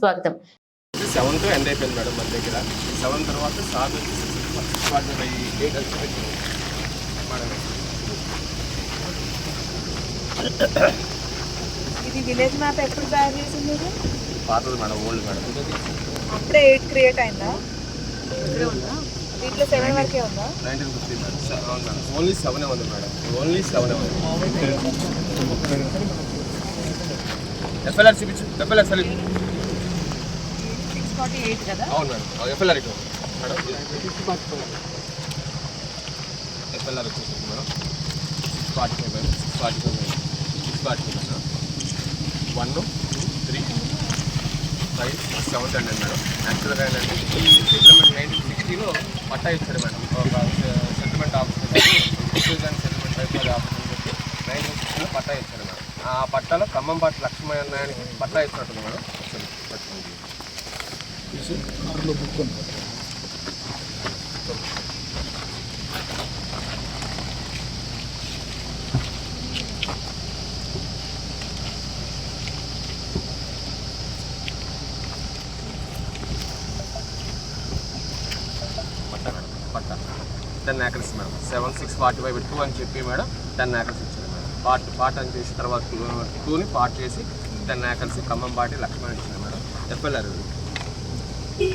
స్వాగతం. Seventh end అయిపోయింది madam మన దగ్గర. సెవెన్ తర్వాత మేడం. ఇది విలేజ్ మ్యాప్ ఎప్పుడు తయారు చేసింది పాతది మేడం ఓల్డ్ మేడం. అప్పుడే ఎయిట్ క్రియేట్ అయిందా? దీంట్లో సెవెన్ వరకే ఉందా? Nineteen fifty madam. Only seven ఉంది మేడం. ఓన్లీ సెవెన్ ఉంది. ఎఫ్ఎల్ఆర్ చూపించు ఎఫ్ఎల్ఆర్ సరే ఫార్టీ ఎయిట్ కదా? అవును మేడం. ఎఫ్ఎల్ఆర్ ఇటు మేడం ఎఫ్ఎల్ఆర్ వచ్చేసి madam six forty five madam six forty five madam. Six forty five madam. One two three five seventh hundred madam. యాక్చువల్గా ఏంటంటే settlement nineteen సిక్స్టీలో పట్టా ఇచ్చారు మేడం. ఒక సెటిల్మెంట్ ఆఫీసర్ సెటిల్మెంట్ అయిపోయి ఆఫీసర్ చెప్పి nineteen సిక్స్టీలో పట్టా ఇచ్చారు మేడం. ఆ పట్టాలో ఖమ్మంపాటి లక్ష్మణానికి పట్టా ఇచ్చినట్టుంది మేడం. పట్ట కారులో patta ten acres madam seven six forty five two అని చెప్పి మేడం టెన్ ఏకర్స్ ఇచ్చారు మేడం పార్ట్ పార్ట్ అని చేసి తర్వాత టూని పార్ట్ చేసి ten acres Khammam party Lakshman ఇచ్చారు మేడం ఎఫ్ఎల్ఆర్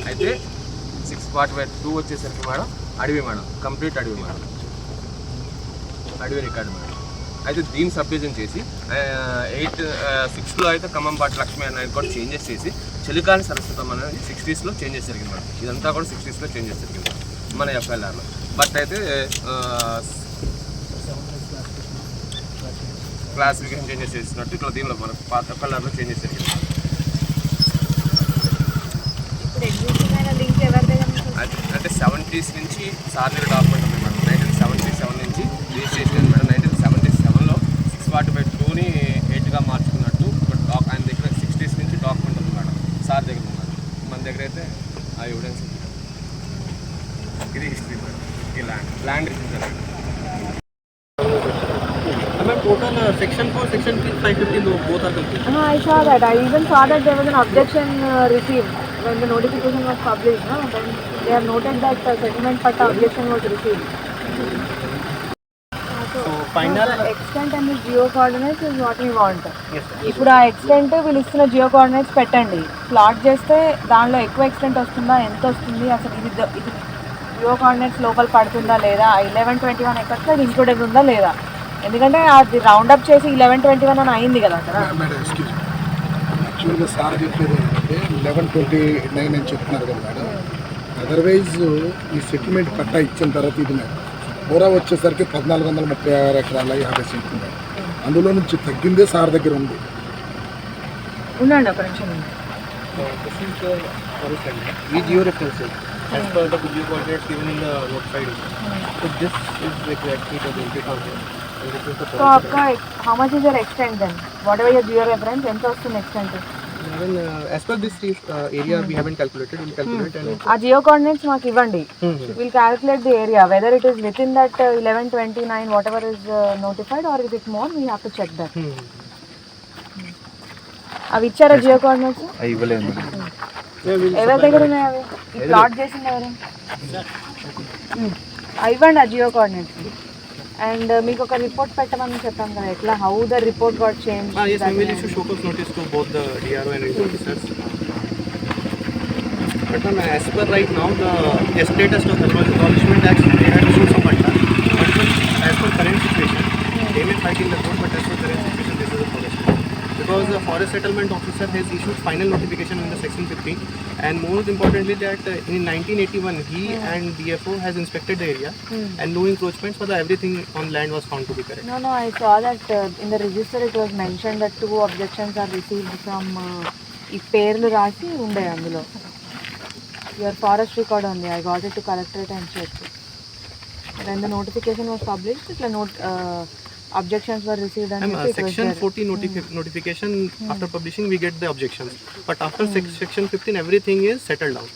అయితే సిక్స్ ఫార్టీ ఫైవ్ టూ వచ్చేసరికి మేడం అడవి మేడం కంప్లీట్ అడవి మేడం. అడవి రికార్డు మేడం. అయితే దీన్ని సబ్డివిజన్ చేసి ఎయిట్ సిక్స్లో అయితే ఖమ్మం పాటి లక్ష్మీ అనేది కూడా చేంజెస్ చేసి చలికాల సరస్వతం అనేది సిక్స్టీస్లో చేంజెస్ జరిగింది మేడం. ఇదంతా కూడా సిక్స్టీస్లో చేంజెస్ జరిగింది మన ఎఫ్ఐఆర్లో బట్ అయితే క్లాసిఫికేషన్ చేంజెస్ చేసినట్టు ఇట్లా దీనిలో మన పాత ఎఫ్ఐఆర్లో చేంజెస్ జరిగింది ఇప్పుడు ఎగ్జిస్టింగ్ అయిన లింక్ ఎవరి దగ్గర నుంచి వస్తుంది? అయితే అంటే సెవెంటీస్ నుంచి సార్లు డాక్యుమెంట్ ఉంది మేడం నైన్టీన్ సెవెంటీ సెవెన్ నుంచి రిజిస్ట్రేషన్ మేడం నైన్టీన్ సెవెంటీ సెవెన్లో సిక్స్ ఫార్టీ ఫైవ్ టూని ఎయిట్గా మార్చుకున్నట్టు డాక్ ఆయన దగ్గర సిక్స్టీస్ నుంచి డాక్ ఉంటుంది మేడం సార్ దగ్గర ఉన్నాడు మన దగ్గర అయితే ఆ ఎవిడెన్స్ ఇది హిస్టరీ మేడం ఈ land land register total uh, section 4, section 515, both are complete. No, I saw that. I even saw that there was an objection received. When the notification was published. No? Then they have noted that uh, settlement patta objection was received. So final The extent and the geo coordinates is what we want. yes sir. ఇప్పుడు ఆ extent వీళ్ళు ఇస్తున్న Jio coordinates పెట్టండి plot చేస్తే దానిలో ఎక్కువ extent వస్తుందా ఎంత వస్తుంది అసలు ఇది ఇది జియో కోఆర్డినేట్స్ లోపల పడుతుందా లేదా ఇలెవెన్ ట్వంటీ వన్ ఎక్కడ అది ఇంక్లూడెడ్ ఉందా లేదా ఎందుకంటే అది రౌండ్ అప్ చేసి ఇలెవెన్ ట్వంటీ వన్ అని అయింది కదా అక్కడ యాక్చువల్గా సార్ చెప్పేది ఏంటంటే లెవెన్ ట్వంటీ నైన్ అని చెప్తున్నారు కదా మేడం. అదర్వైజ్ ఈ సెటిల్మెంట్ పట్టా ఇచ్చిన తర్వాత ఇది మేడం. బోరా వచ్చేసరికి పద్నాలుగు వందల ముప్పై ఆరు ఎకరాల యాభై సెంట్లు మేడం. అందులో నుంచి తగ్గిందే సార్ దగ్గర ఉంది. ఉండండి ఒక నిమిషం. We geo references as per the geo coordinates given in the. So this is exactly is geo reference ఎంత వస్తుంది extent uh, as per this uh, area we haven't calculated, we'll calculate and ఆ Jio coordinates మాకు ఇవ్వండి. Hmm. Will calculate the area whether it is within that eleven twenty nine whatever is notified or is it more we have to check that Hmm. అవి ఇచ్చారా Jio coordinates we'll ఎవరి దగ్గర ఉన్నాయి అవి plot చేసింది ఎవరు? Hmm. అవి ఇవ్వండి ఆ జియో కోఆర్డినేట్స్ అండ్ మీకు ఒక రిపోర్ట్ పెట్టమని చెప్పాం కదా ఎట్లా how the report got change Ah, yes, we will issue show cause notice to both the DRO and review officers. But ma'am, as per right now, the estate of the Acknowledgement Act, they had issued some patta. But ma'am, as per current situation, they may fight in the court, but as per current situation, Because the forest settlement officer has issued final notification in the section 15 and most importantly that uh, in 1981 he and DFO has inspected the area and no encroachments for the everything on land was found to be correct. No, no, I saw that uh, in the register it was mentioned that two objections are received from uh, ఈ పేర్లు రాసి ఉండే అందులో your forest record ఉంది I got it to collectorate and check when the notification was published ఇట్లా note objections were received అని I'm, uh, చెప్పి it was section there. 14 notifi- notification after publishing we get the objections but after sec- section 15 everything is settled down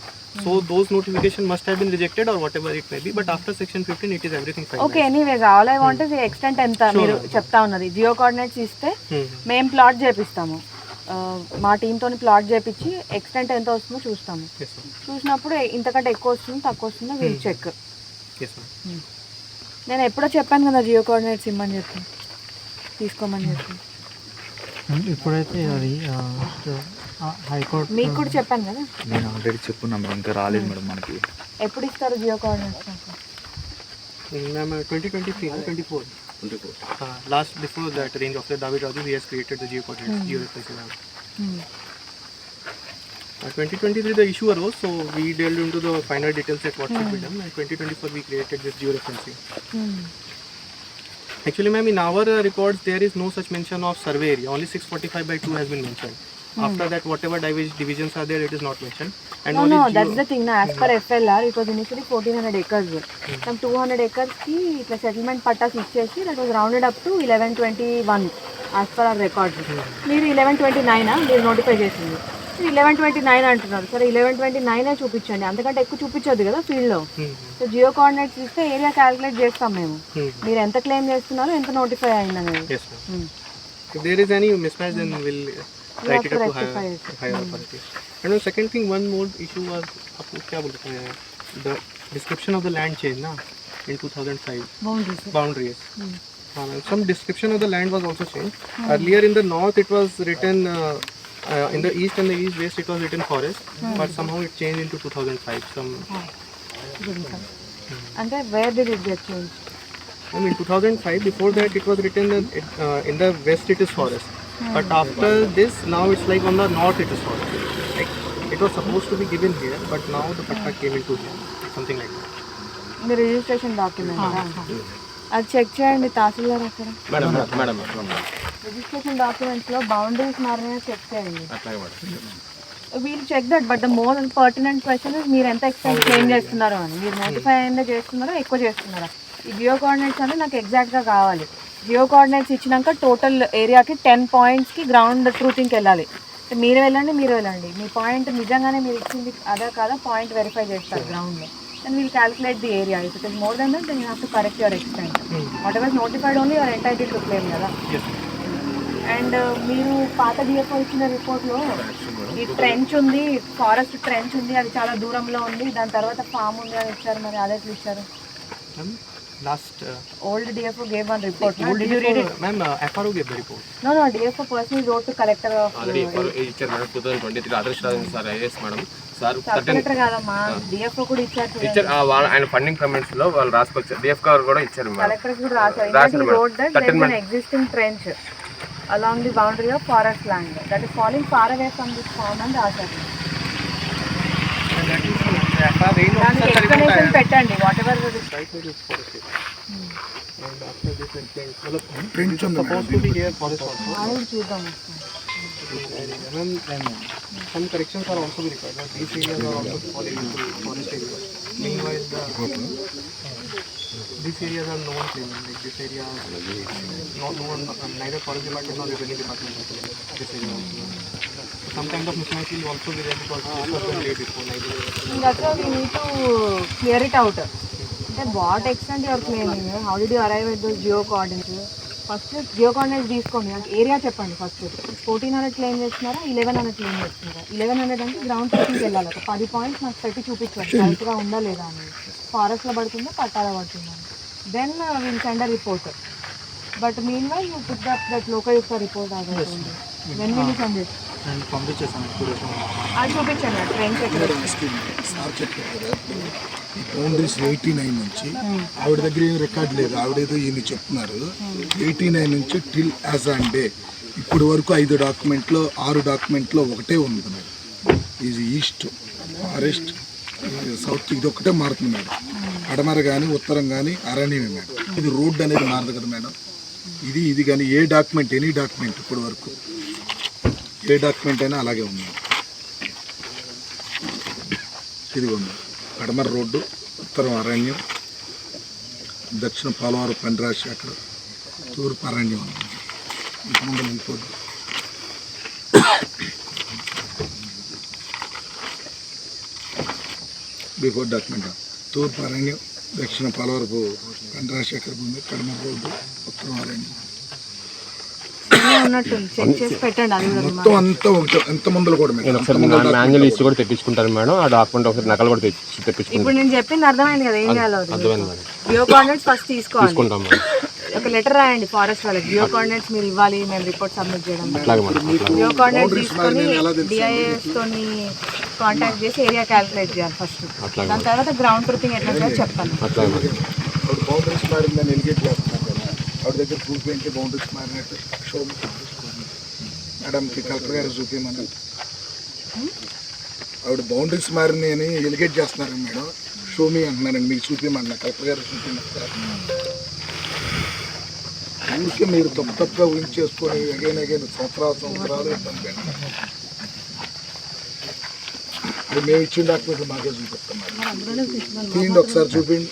so those notification must have been rejected or whatever it may be but after section 15 it is everything fine okay anyways all I want is extent ఎంత మీరు చెప్తా ఉన్నది geo coordinates ఇస్తే Hmm. మేము plot చేపిస్తాము మా టీంతో plot చేపించి ఎక్స్టెంట్ ఎంత వస్తుందో చూస్తాము చూసినప్పుడు ఇంతకంటే ఎక్కువ వస్తుంది తక్కువ వస్తుందో వీళ్ళు చెక్ నేను ఎప్పుడో చెప్పాను కదా జియో కోఆర్డినేట్స్ ఇమ్మని చెప్పి. తీసుకోమని చెప్పి. ఇప్పుడైతే అది హైకోర్టు మీకు కూడా చెప్పాను కదా. నేను ఆల్రెడీ చెప్పున్నా మేడం ఇంకా రాలేదు మేడం మనకి. ఎప్పుడు ఇస్తారు geo coordinates Ma'am, uh, 2023, no, 24. 24. Uh, last, before that range of the David Raju, he has created the geo Uh, 2023, the issue arose, so we delved into the finer details at what should be done. And 2024, we created this georeferencing. Hmm. Actually, ma'am, in our uh, records, there is no such mention of survey area. Only 645 by 2 has been mentioned. After that, whatever divi- divisions are there, it is not mentioned. And No, only no, geo- that's the thing. Na, as per FLR, it was initially 1400 acres. Some 200 acres కి ఇట్లా settlement pattas ఇచ్చేసి that was rounded up to eleven twenty one as per R records మీరు eleven twenty nine మీరు notify చేసింది మీరు eleven twenty nine అంటున్నారు సరే eleven twenty నైనే చూపించండి అంతకంటే ఎక్కువ చూపించొద్దు కదా ఫీల్డ్లో Hmm. సో జియో కోఆర్డినేట్స్ ఇస్తే ఏరియా క్యాలిక్యులేట్ చేస్తాం మేము Hmm. మీరు ఎంత క్లెయిమ్ చేస్తున్నారో ఎంత నోటిఫై అయింది అనేది Yes, ma'am. Hmm. If there is any mismatch, then we'll uh, We write have it up to to higher, rectify it. higher authority. And the second thing, one more issue was आपको क्या बोलते हैं the description of the land change ना in 2005 boundaries boundaries. Uh, some description of the land was also changed. Earlier in the north, it was written. Uh, uh, in the east and the east west it was written forest, but somehow it changed into 2005. Some And then where did it get changed? I mean 2005. Before that it was written that it, uh, in the west it is forest, hmm. but after this now it's like on the north it is forest. Like it was supposed to be given here, but now the patta came into here, something like that. The registration document. Ah. huh? అది check చేయండి తహసీల్దార్ అక్కడ. Madam madam madam registration డాక్యుమెంట్స్లో boundaries మారినాయో check చేయండి. We'll check that but the more pertinent question మీరు ఎంత extent claim చేస్తున్నారు అని. మీరు నోటిఫై అయిందే చేస్తున్నారా ఎక్కువ చేస్తున్నారా? ఈ జియో కోఆర్డినేట్స్ అనేది నాకు ఎగ్జాక్ట్గా కావాలి. జియో కోఆర్డినేట్స్ ఇచ్చినాక టోటల్ ఏరియాకి టెన్ పాయింట్స్కి గ్రౌండ్ ట్రూతింగ్కి వెళ్ళాలి. మీరు వెళ్ళండి మీరు వెళ్ళండి. మీ పాయింట్ నిజంగానే మీరు ఇచ్చింది అదా కాదా పాయింట్ వెరిఫై చేస్తారు గ్రౌండ్లో then we'll calculate the area if it is more than that then you have to correct your extent whatever notified only you're entitle to claim కదా? Yes. అండ్ మీరు పాత డిఎఫ్ఓ ఇచ్చిన రిపోర్ట్లో ఈ ట్రెంచ్ ఉంది forest trench ఉంది అది చాలా దూరంలో ఉంది దాని తర్వాత ఫామ్ ఉంది అని ఇచ్చారు మరి అదే ఇచ్చారు Ma'am, last. Uh, old DFO gave one report old you read it DFO, ma'am, uh, FRO gave the report. No no DFO personal wrote to collector of already ఇచ్చారు madam two thousand twenty three Adarsh Rajan sir IAS madam sir collector కాదమ్మా DFO కూడా ఇచ్చారు. ఇచ్చారు ఆయన funding కమెంట్స్లో వాళ్ళు రాసుకొచ్చారు DF గారు కూడా ఇచ్చారు మేడం కలెక్టర్ కూడా రాశారు రాశారు. Wrote that there. Existing trench along the boundary of forest land that is falling far away from this farm అని రాశారు ఎక్స్ప్లెనేషన్ పెట్టండి వాట్ ఎవర్ చూద్దాం some corrections are also required. But these areas are also falling into forest areas. Meanwhile, the, these areas are no one claiming. Like this area, not no one, neither forest department nor revenue department is claiming this area. Also. So some kind of mismatch will also be there because this was done late before. Like, That's why we need to clear it out. అంటే what extent you're claiming how do you arrive at those geo coordinates first geo coordinates తీసుకోండి. నాకు area చెప్పండి first fourteen hundred claim చేస్తున్నారా? Eleven hundred claim చేస్తున్నారా? Eleven hundred అంటే ground ట్రెక్కింగ్కి వెళ్ళాలి. ఒక పది పాయింట్స్ నాకు పెట్టి చూపించండి. కరెక్ట్గా ఉందా లేదా అనేది ఫారెస్ట్లో పడుతుందా? పట్టాలో పడుతుందా then will send a report but mean why you put that that Lokayukta report అవుతుంది వెన్ విల్ సెండ్ ఇట్ నేను పంపించేసాను ఇప్పుడు. అది చూపించండి ట్రైన్ బౌండరీస్ ఎయిటీ నైన్ నుంచి ఆవిడ దగ్గర ఏం రికార్డ్ లేదు. ఆవిడేదో ఈయన చెప్తున్నారు. ఎయిటీ నైన్ నుంచి టిల్ యాజ్ ఆన్ డే. ఇప్పుడు వరకు ఐదు డాక్యుమెంట్లో ఆరు డాక్యుమెంట్లో ఒకటే ఉంది మేడం. ఇది ఈస్ట్ ఫారెస్ట్ సౌత్ ఇది ఒకటే మారుతుంది మేడం. పడమర కానీ ఉత్తరం కానీ అరణ్యమే మేడం. ఇది రోడ్ అనేది మారదు కదా మేడం. ఇది ఇది కానీ ఏ డాక్యుమెంట్ ఎనీ డాక్యుమెంట్ ఇప్పటి వరకు. ఏ డాక్యుమెంట్ అయినా అలాగే ఉంది. ఇదిగోండి పడమర రోడ్డు ఉత్తరం అరణ్యం దక్షిణ పోలవరం పండ్రాశి అక్కడ తూర్పు అరణ్యం. ఉంది వెళ్ళిపోద్దు బిఫోర్ డాక్యుమెంట్ తూర్పు అరణ్యం దక్షిణ పోలవరపు పండ్రాశి అక్కడ ఉంది కడమర రోడ్డు ఉత్తరం అరణ్యం ఉన్నట్టు చెక్ చేసి పెట్టండి అది కూడా మొత్తం అంతా ఒకటి ఎంత మందులు కూడా మాన్యువల్ తెప్పించుకుంటాను మేడం. ఆ డాక్యుమెంట్ ఒకసారి నకలు కూడా తెచ్చి తెప్పించుకుంటాం ఇప్పుడు నేను చెప్పింది అర్థమైంది కదా ఏం చేయాలో అర్థమైంది మేడం. జియో కోఆర్డినేట్స్ ఫస్ట్ తీసుకోవాలి. తీసుకుంటాం మేడం. ఒక లెటర్ రాయండి ఫారెస్ట్ వాళ్ళకి. జియో కోఆర్డినేట్స్ మీరు ఇవ్వాలి మేము రిపోర్ట్ సబ్మిట్ చేయడం అట్లాగే మేడం అట్లాగే జియో కోఆర్డినేట్స్ తీసుకొని డిఐఎస్ తోని కాంటాక్ట్ చేసి ఏరియా క్యాలిక్యులేట్ చేయాలి ఫస్ట్ అట్లాగే దాని తర్వాత గ్రౌండ్ ట్రూపింగ్ ఎట్లా చేయాలో చెప్తాను అట్లాగే మేడం. ఆవిడ బౌండరీస్ మారిందని ఎలిగేట్ చేస్తున్నారు కదా ఆవిడ దగ్గర ప్రూఫ్ ఏంటి? బౌండరీస్ మారినట్టు షో మేడంకి కలెక్టర్ గారు చూపించమని ఆవిడ బౌండరీస్ మారినాయి అని ఎలిగేట్ చేస్తున్నారు మేడం. షో మీ అంటున్నారండి. మీకు చూపించమన్నా కలెక్టర్ గారు చూపించారు ఊరికే మీరు తప్పు తప్పుగా ఊహించేసుకొని అగైన్ అగైన్ సంవత్సరాలు సంవత్సరాలు ఇబ్బంది ఇప్పుడు మేము ఇచ్చిన డాక్యుమెంట్లు మాకే చూపిస్తాం తీయండి ఒకసారి చూపించండి.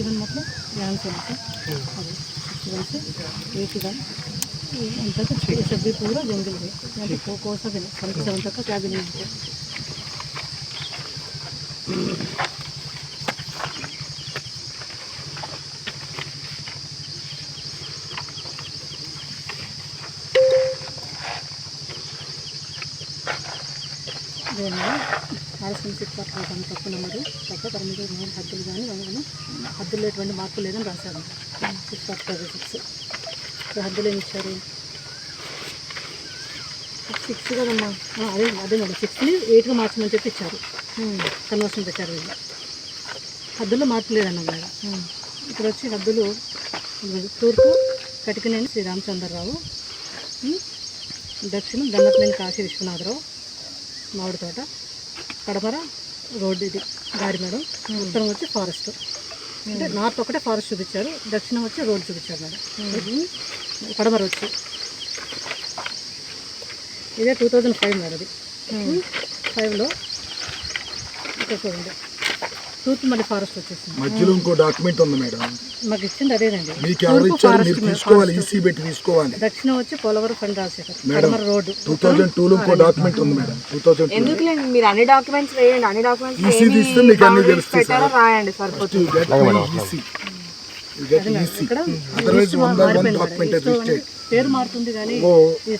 जीवन मतलब ध्यान से मतलब और जीवन से एक ही तो ये सब भी पूरा जंगल है यहाँ पे को, कौन सा भी नहीं संत संत का क्या भी नहीं होता Yeah. है ఆర్ఎస్ఎం సిక్స్ పర్సెంట్ తప్పు నెంబరు తప్ప పర్మిషన్ మూడు హద్దులు కానీ కానీ హద్దుల్లో ఎటువంటి మార్పు లేదని రాశారు. ఫార్టీ ఫైవ్ సిక్స్ సో హద్దులు ఏమి ఇచ్చారు? సిక్స్ కదమ్మా. అదే అదే మేడం. సిక్స్ని ఎయిట్గా మార్చమని చెప్పి ఇచ్చారు. కన్వర్షన్ పెట్టారు వీళ్ళు హద్దుల్లో మార్పు లేదన్న మేడం. ఇక్కడ వచ్చి హద్దులు తూర్పు కటికనేని శ్రీ రామచంద్రరావు దక్షిణం గన్నపనేని కాశీ విశ్వనాథరావు మామిడి తోట కడమర రోడ్డు ఇది గాడి మేడం. ఉత్తరం వచ్చి ఫారెస్ట్. అంటే నార్త్ ఒకటే ఫారెస్ట్ చూపించారు దక్షిణం వచ్చి రోడ్ చూపించారు మేడం. కడమర వచ్చి. ఇదే టూ థౌజండ్ ఫైవ్ మేడం అది ఫైవ్లో ఇక్కడ చూడండి. తూర్పు మళ్ళీ ఫారెస్ట్ వచ్చేసింది. మధ్యలో ఇంకో డాక్యుమెంట్ ఉంది మేడం. మాకు ఇచ్చింది అదేనండి. మీకు ఎవరు ఇచ్చారు మీరు తీసుకోవాలి. ఈసీ పెట్టి తీసుకోవాలి. దక్షిణం వచ్చి Polavaram fund Rajasekhar road. Two thousand టూలో ఇంకో డాక్యుమెంట్ ఉంది మేడం. టూ థౌజండ్ టూ ఎందుకులేండి? మీరు అన్ని డాక్యుమెంట్స్ వేయండి అన్ని డాక్యుమెంట్స్ ఈసీ తీస్తే మీకు అన్ని తెలుస్తాయి పెట్టారో? రాయండి సరిపోతుంది ఈసీ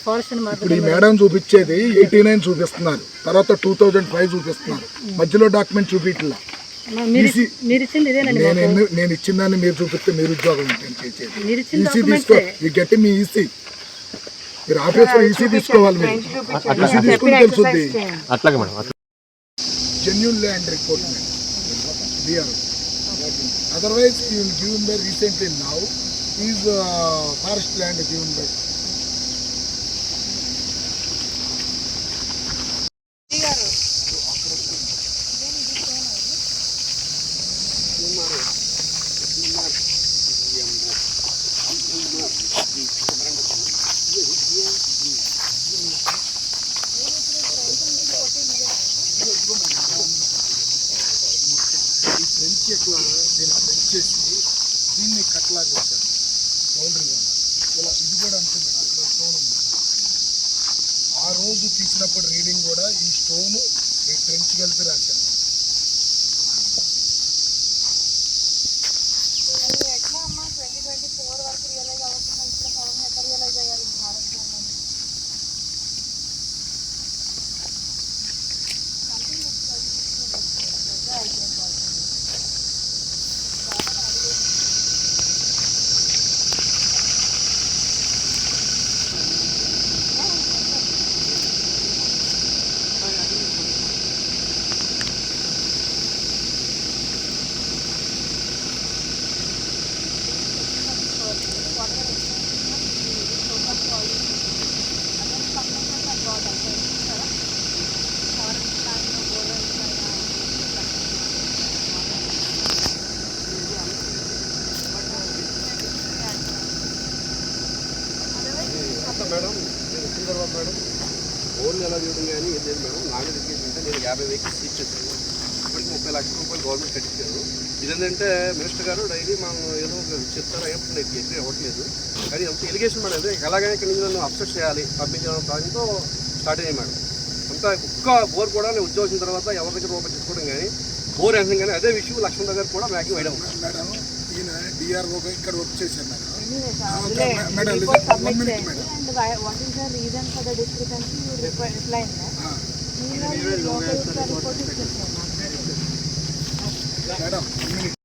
ఫారెస్ట్ అని ఇప్పుడు ఈ మేడం చూపించేది ఎయిటీ నైన్ చూపిస్తున్నారు. తర్వాత టూ థౌజండ్ ఫైవ్ చూపిస్తున్నారు. మధ్యలో డాక్యుమెంట్ చూపించట్లా నేను ఇచ్చిన దాన్ని మీరు చూపిస్తే మీరు ఉద్యోగం ఈసీ తీసుకో. ఈ గట్టి మీ ఈసీ. మీరు ఆఫీస్లో ఈసీ తీసుకోవాలి మీరు. ఈసీ తీసుకుని తెలుసుద్ది అట్లాగే మేడం అట్లా. Genuine land report man. BRO. Otherwise, you will given by recently now. Is uh, forest land given by. Trench ఎట్లా దీన్ని ఫ్రెంచ్ చేసి దీన్ని కట్లాగా బౌండరీ ఇలా ఇది కూడా అంతే మేడం అక్కడ స్టోన్ ఉంది. ఆ రోజు తీసినప్పుడు రీడింగ్ కూడా ఈ స్టోను ఈ ఫ్రెంచ్ కలిపి రాశారు. ఏం లేదు మేడం నా మీద అంటే నేను యాభై వెహికల్స్ సీజ్ చేశాను. ఇప్పటికి ముప్పై లక్షల రూపాయలు గవర్నమెంట్ కట్టించారు. ఇదేంటంటే మినిస్టర్ గారు డైలీ మనం ఏదో చెప్తారా చెప్తారు ఏమంటే నాకు ఎక్కువ ఇవ్వట్లేదు. కానీ ఎంత ఎలిగేషన్ మేడం అదే ఎలాగైనా ఇక్కడ నుంచి నన్ను అప్సెట్ చేయాలి పంపించడం దానితో స్టార్ట్ అయ్యాయి మేడం. అంతా ఒక్క బోర్ కూడా నేను ఉద్యోగం వచ్చిన తర్వాత ఎవరి దగ్గర రూపాయలు చెప్పుకోవడం కానీ బోర్ అంటే కానీ అదే విషయం లక్ష్మణ్ దగ్గర కూడా మ్యాక్సిమం వేయడం. మేడం ఈయన డిఆర్ఓగా ఇక్కడ వర్క్ చేశాను Ah. Ah, Meanwhile, you local report is different. Madam